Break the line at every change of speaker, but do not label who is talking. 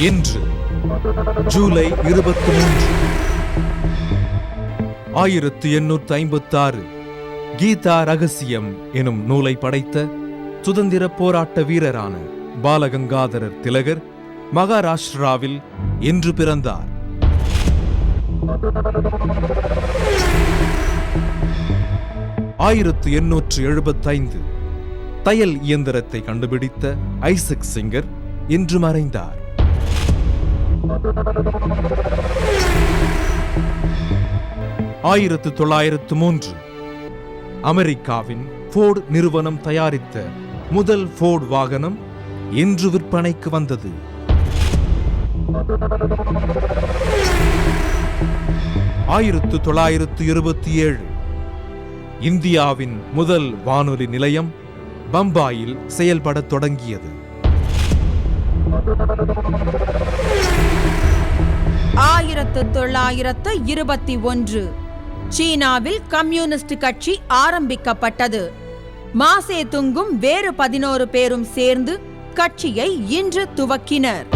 இன்று ஜூலை இருபத்தி மூன்று ஆயிரத்தி எண்ணூற்று ஐம்பத்தி ஆறு கீதா ரகசியம் எனும் நூலை படைத்த சுதந்திர போராட்ட வீரரான பாலகங்காதரர் திலகர் மகாராஷ்டிராவில் இன்று பிறந்தார். ஆயிரத்து எண்ணூற்று எழுபத்தைந்து தையல் இயந்திரத்தை கண்டுபிடித்த ஐசக் சிங்கர் இன்று மறைந்தார். ஆயிரத்து தொள்ளாயிரத்து மூன்று அமெரிக்காவின் ஃபோர்டு நிறுவனம் தயாரித்த முதல் ஃபோர்டு வாகனம் இன்று விற்பனைக்கு வந்தது. ஆயிரத்து தொள்ளாயிரத்து இருபத்தி ஏழு இந்தியாவின் முதல் வானொலி நிலையம் பம்பாயில் செயல்படத் தொடங்கியது.
ஆயிரத்து தொள்ளாயிரத்து இருபத்தி ஒன்று. சீனாவில் கம்யூனிஸ்ட் கட்சி ஆரம்பிக்கப்பட்டது. மாசே துங்கும் வேறு பதினோரு பேரும் சேர்ந்து கட்சியை இன்று துவக்கினர்.